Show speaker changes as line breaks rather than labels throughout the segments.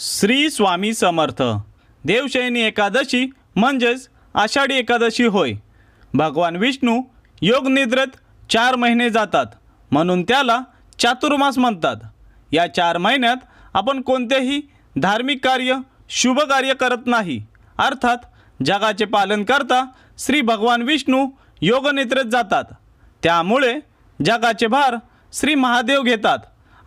श्री स्वामी समर्थ. देवशयनी एकादशी म्हणजेच आषाढी एकादशी होय. भगवान विष्णू योगनिद्रेत चार महिने जातात म्हणून त्याला चातुर्मास म्हणतात. या चार महिन्यात आपण कोणतेही धार्मिक कार्य शुभ कार्य करत नाही. अर्थात जगाचे पालन करता श्री भगवान विष्णू योगनिद्रेत जातात. त्यामुळे जगाचे भार श्री महादेव घेतात.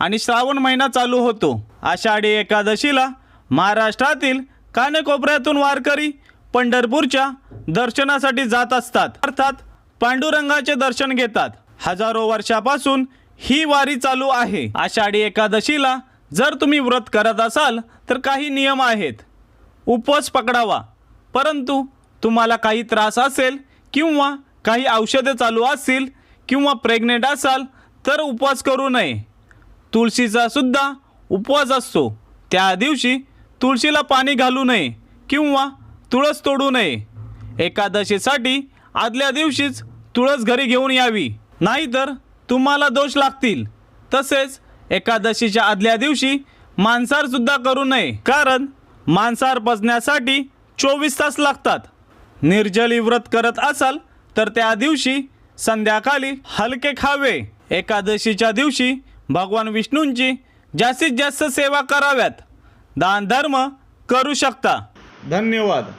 आणि श्रावण महिना चालू होतो. आषाढी एकादशीला महाराष्ट्रातील कानेकोपऱ्यातून वारकरी पंढरपूरच्या दर्शनासाठी जात असतात. अर्थात पांडुरंगाचे दर्शन घेतात. हजारो वर्षापासून ही वारी चालू आहे. आषाढी एकादशीला जर तुम्ही व्रत करत असाल तर काही नियम आहेत. उपवास पकडावा. परंतु तुम्हाला काही त्रास असेल किंवा काही औषधे चालू असतील किंवा प्रेग्नेंट असाल तर उपवास करू नये. तुळशीचा सुद्धा उपवास असतो. त्या दिवशी तुळशीला पाणी घालू नये किंवा तुळस तोडू नये. एकादशीसाठी आदल्या दिवशीच तुळस घरी घेऊन यावी. नाहीतर तुम्हाला दोष लागतील. तसेच एकादशीच्या आदल्या दिवशी मांसाहार सुद्धा करू नये. कारण मांसाहार पचण्यासाठी चोवीस तास लागतात. निर्जली व्रत करत असाल तर त्या दिवशी संध्याकाळी हलके खावे. एकादशीच्या दिवशी भगवान विष्णूंची जास्तीत जास्त सेवा कराव्यात. दान धर्म करू शकता. धन्यवाद.